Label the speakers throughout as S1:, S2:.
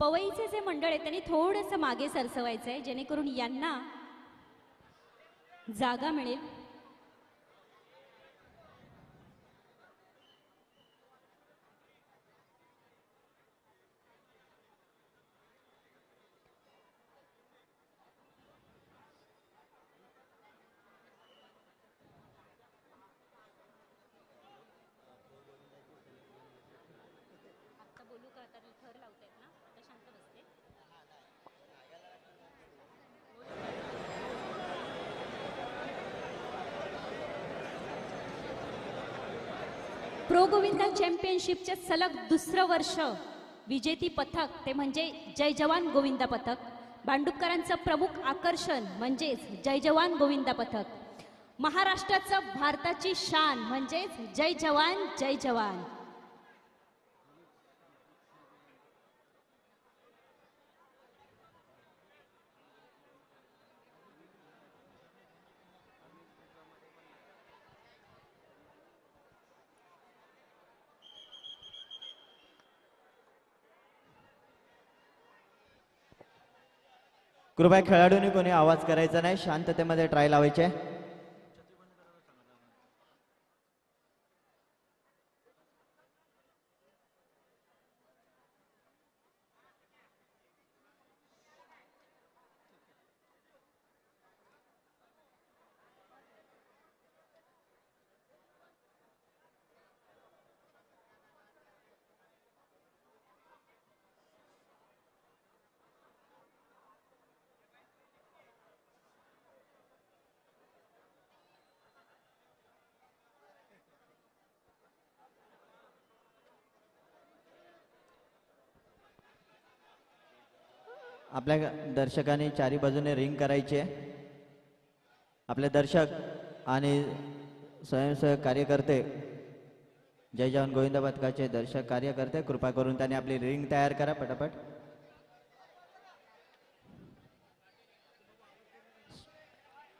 S1: पवईचे जे मंडळ आहे त्यांनी थोडंसं मागे सरसवायचं आहे जेणेकरून यांना जागा मिळेल. प्रो गोविंदा चॅम्पियनशिपचे सलग दुसरं वर्ष विजेती पथक ते म्हणजे जय जवान गोविंदा पथक. भांडुपकरांचं प्रमुख आकर्षण म्हणजेच जय जवान गोविंदा पथक. महाराष्ट्राचं भारताची शान म्हणजेच जय जवान जय जवान.
S2: कृपया खेळाडूंनी कोणी आवाज करायचा नाही शांततेमध्ये ट्राय लावायचे. आपल्या दर्शकांनी चारी बाजूने रिंग करायची आहे. आपले दर्शक आणि स्वयंसेवक कार्यकर्ते जय जवान गोविंद पथकाचे दर्शक कार्यकर्ते कृपा करून त्यांनी आपली रिंग तयार करा पटापट.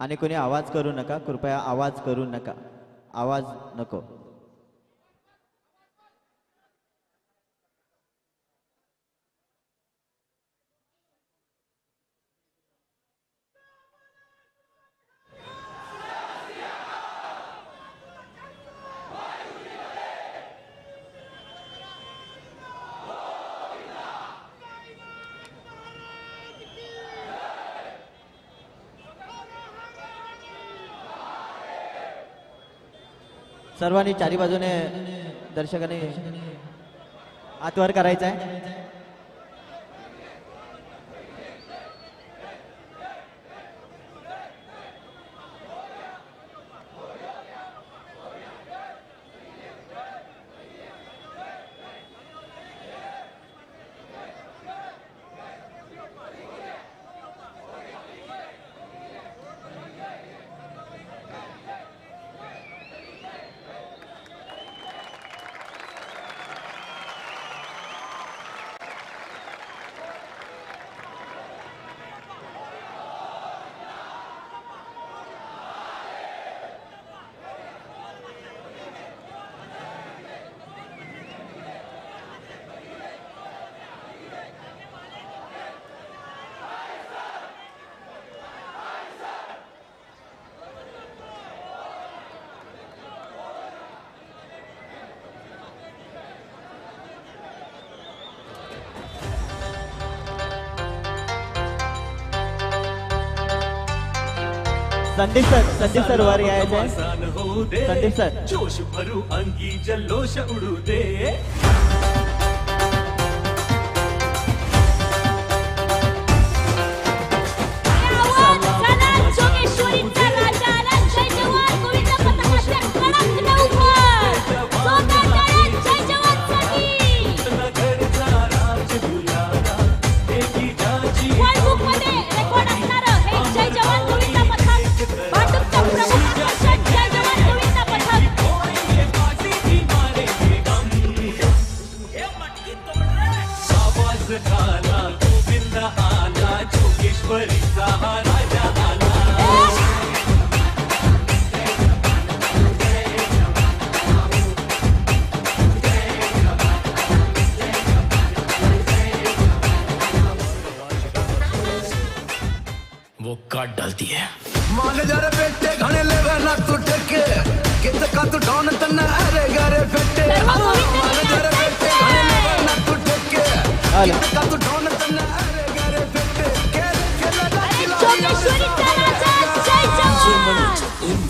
S2: आणि कोणी आवाज करू नका कृपया आवाज करू नका. आवाज नको. सर्वांनी चारी बाजूने दर्शकांनी आतवर करायचं आहे संदीप सर संदीप सर वर यायचं आहे
S3: समासान होऊ दे
S2: संदीप सर.
S3: जोश भरू अंगी जल्लोष उडू दे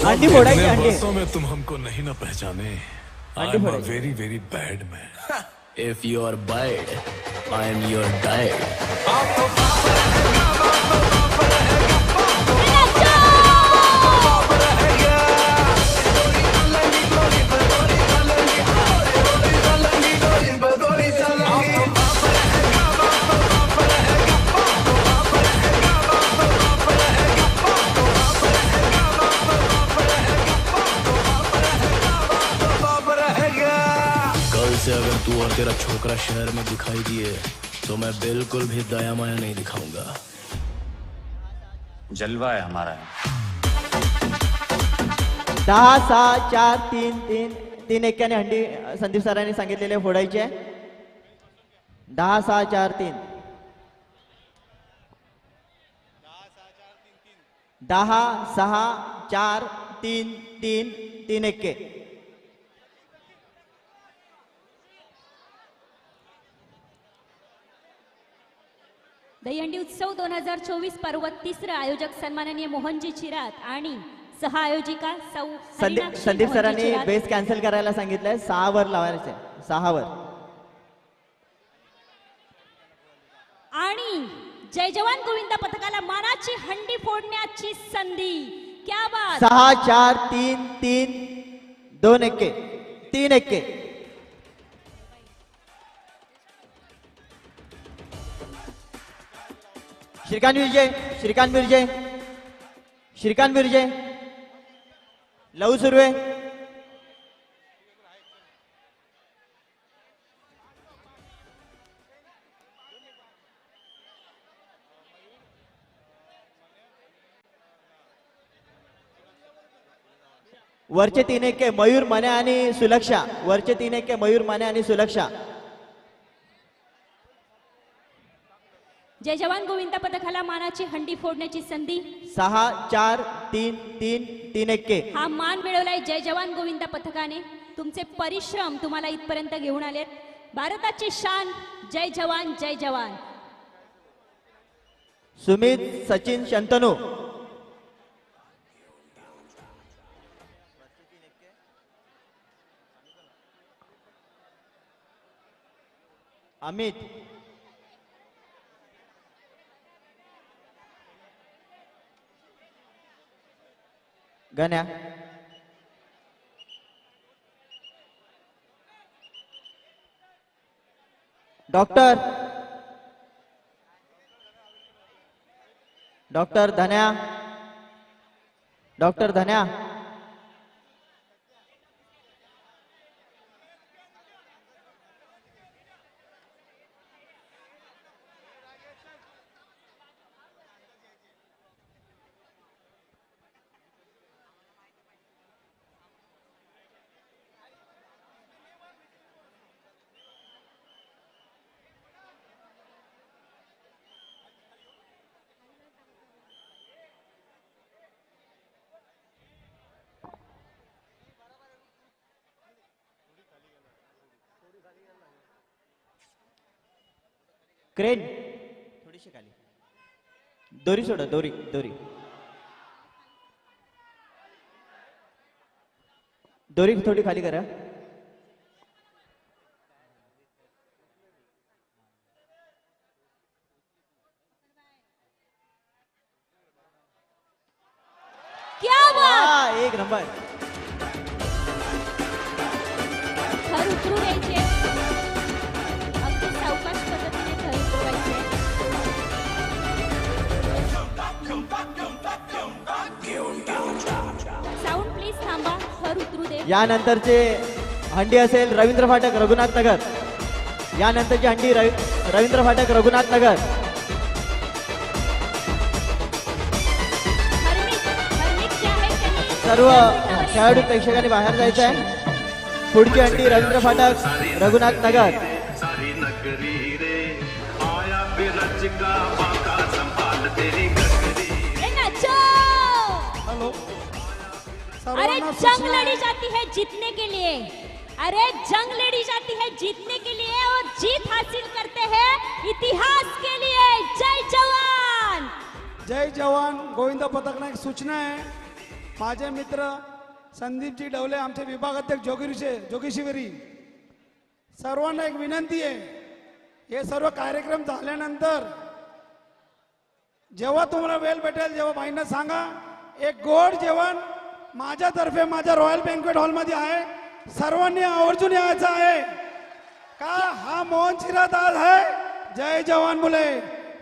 S2: आंटी फोडायची
S4: इतने
S2: अंडी
S4: वर्षों में तुम हमको नहीं ना पहचाने। I am. Very very bad man
S5: if you are bad I am your dad अगर तेरा छोकरा शहर में दिखाई दिए तो मैं बिल्कुल भी दया माया नहीं दिखाऊँगा।
S6: जलवा है हमारा।
S2: दहा सहा चार तीन तीन तीन एक्क्याने हंडी संदीप सरांनी सांगितलेले फोडायचे. दहा सहा चार तीन. दहा सहा चार तीन तीन तीन एक्के
S1: उत्सव दोन हजार चोवीस पर्व तिसरं आयोजक सन्माननीय मोहनजी चिरात आणि सह आयोजिका सौ
S2: संदीप सरांनी. बेस कॅन्सल करायला सांगितलंय. सहावर लावायचे. सहावर
S1: आणि जय जवान गोविंद पथकाला मानाची हंडी फोडण्याची संधी. क्या बात.
S2: सहा चार तीन तीन दोन एक्के तीन एक्के श्रीकांत विजय श्रीकांत विजय श्रीकांत विजय लव सुर्वे. वरचे तीन एक मयूर मने आणि सुलक्षा. वरचे तीन एक मयूर मने आणि सुलक्षा.
S1: जय जवान गोविंद पथकाला मानाची हंडी फोडण्याची संधी.
S2: सहा चार तीन तीन तीन एक्के
S1: हा मान मिळवलाय जय जवान गोविंद पथकाने. तुमचे परिश्रम तुम्हाला इथपर्यंत घेऊन आलेत भारताची शान जय जवान जय जवान.
S2: Sumit Sachin Shantanu. Amit. Ganya. Doctor. Doctor Dhanya. Doctor Dhanya. Crane थोडीशी खाली. दोरी सोडा दोरी दोरी. दोरी थोडी खाली करा.
S1: क्या बात!
S2: वा, एक नंबर.
S1: उतरू द्यायचे.
S2: यानंतरचे हंडी असेल रवींद्र फाटक रघुनाथ नगर. यानंतरची हंडी रवी रवींद्र फाटक रघुनाथ नगर. सर्व खेळाडू प्रेक्षकांनी बाहेर जायचं आहे पुढची हंडी रवींद्र फाटक रघुनाथ नगर
S1: अरे जंग लड़ी जाती है जीतने के लिए। अरे जंग लड़ी जाती है जीतने के लिए और जीत हासिल करते हैं इतिहास के लिए। जय जवान।
S6: जय जवान गोविंद पथकना एक सूचना आहे माझे मित्र संदीपजी डवले आमचे विभागाध्यक्ष जोगिरीचे जोगेश्वरी सर्वांना एक विनंती आहे हे सर्व कार्यक्रम झाल्यानंतर जेव्हा तुम्हाला वेळ भेटेल जेव्हा बाईंना सांगा एक गोड जेवण माझ्यातर्फे माझ्या रॉयल बँकवेट हॉलमध्ये आहे. सर्वांनी आवर्जून यायचं आहे. का हा मोहन शिरात आज आहे? जय जवान मुले.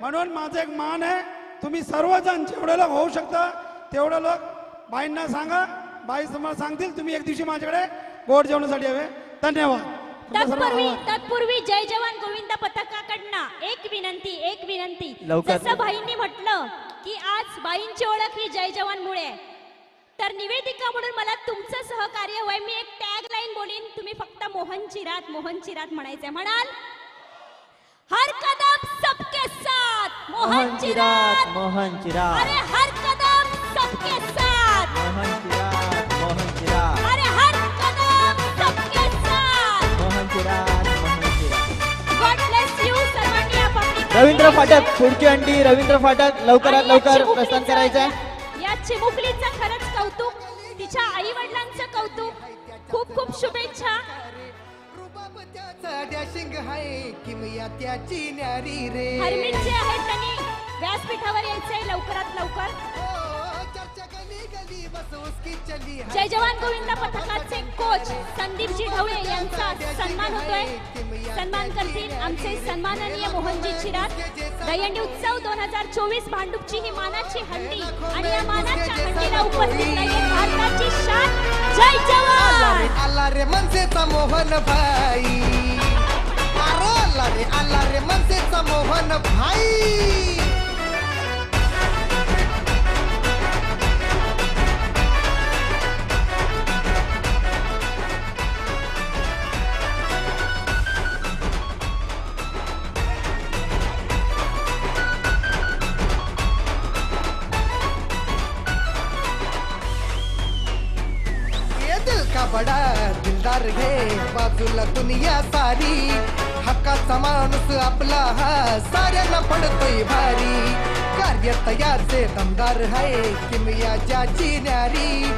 S6: म्हणून माझं एक मान आहे. तुम्ही सर्वजण जेवढे लोक होऊ शकता तेवढे लोक बाईंना सांगा. बाई तुम्हाला सांगतील तुम्ही एक दिवशी माझ्याकडे गोड जेवणासाठी हवे धन्यवाद.
S1: तत्पूर्वी. तत्पूर्वी जय जवान गोविंद पथकाकडनं एक विनंती एक विनंती.
S2: लवकर.
S1: जसं भाईंनी म्हटलं की आज बाईंची ओळख ही जय जवान मुळे आहे. तर निवेदिका म्हणून मला तुमचं सहकार्य होय. मी एक टॅग लाईन बोलीन. तुम्ही फक्त मोहन चिरात मोहन चिरात म्हणायचंय. म्हणाल हर कदम सबके साथ मोहन
S2: चिरात मोहन चिरात.
S1: अरे हर कदम सबके साथ.
S2: मोहन चिरात मोहन चिरात.
S1: अरे हर कदम सबके साथ.
S2: Mohan Chirat Mohan Chirat.
S1: God bless you सर्वांनी आपापली
S2: रवींद्र फाटक पुढची अंडी रवींद्र फाटक. लवकरात लवकर प्रस्थान करायचंय.
S1: या चिमुकलीचं खरंच कौतुक तिच्या आई वडिलांचं कौतुक. खूप खूप शुभेच्छा.
S7: रुबाब
S1: जे आहेत त्यांनी व्यासपीठावर यायचंय लवकरात लवकर. जय जवान गोविंद पथकाचे कोच संदीपजी ढवळे यांचा सन्मान होतोय. सन्मान करतील आमचे सन्माननीय मोहनजी चिराग. दहीहंडी उत्सव दोन हजार चोवीस भांडूपची ही मानाची हंडी. आणि या मानाच्या हंडीला उपस्थित नाहीये भारताची शान. जय जवान!
S7: आला रे मनसेचा मोहन भाई. आला रे आला रे मनसेचा मोहन भाई. का बडा दिलदार घे? बाजूला दुनिया सारी. हक्काचा माणूस आपला हा. साऱ्यांना पडतोय भारी. कार्य तयारचे दमदार हाय किमया ज्याची न्यारी.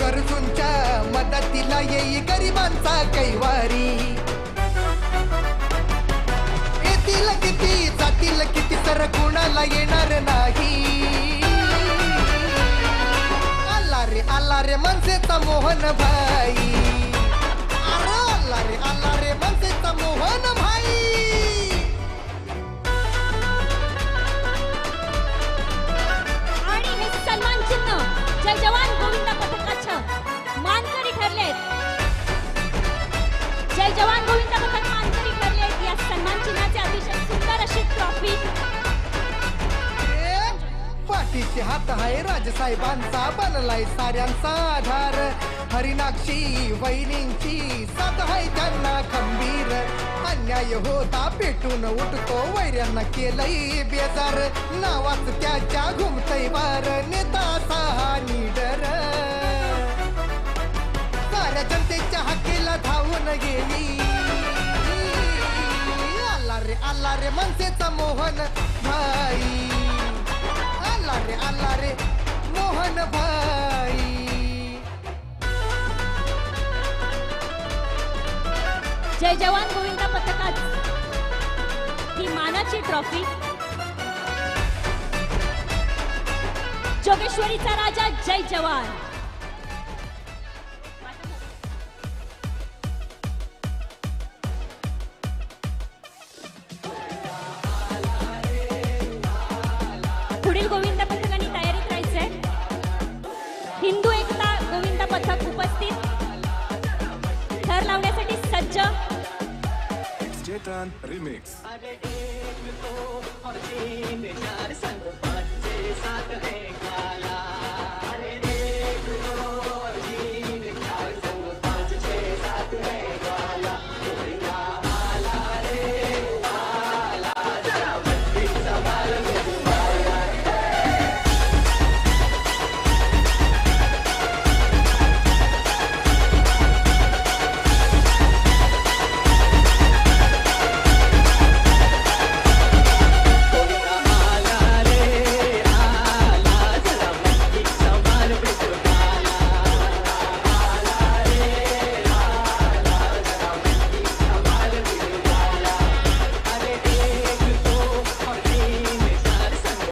S7: गरजूंच्या मदतीला येई गरिबांचा कैवारी. येतील किती जातील किती तर कुणाला येणार नाही. आला रे आला रे मनसेचा मोहन भाई. अरे आला रे आला रे मनसेचा मोहन भाई.
S1: आणि हे सन्मान चिन्ह जय जवान गोविंद पथकाचं. मानकरी ठरलेत. जय जवान गोविंद पथक मानकरी ठरलेत. या सन्मान चिन्हाचे अतिशय सुंदर अशी ट्रॉफी
S7: पाठीचे हात आहे राजसाहेबांचा बनलाय साऱ्यांचा आधार. हरिनाक्षी वैनींची साथ आहे त्यांना खंबीर. अन्याय होता पेटून उठतो वैऱ्यांना केलंय बेजार. नावाच त्याच्या घुमतय वार नेता सहा निडर. साऱ्या जनतेच्या हाकेला धावून गेली. आला रे आला रे मनसेचा मोहन भाई. आला रे आला रे मोहन भाई.
S1: जय जवान गोविंदा पथकात. ही मानाची ट्रॉफी. जोगेश्वरीचा राजा जय जवान. पथक उपस्थित थर लावण्यासाठी सज्ज
S4: चेतन रिमिक्स.
S8: और तीन चार संग पाँच छः सात है काला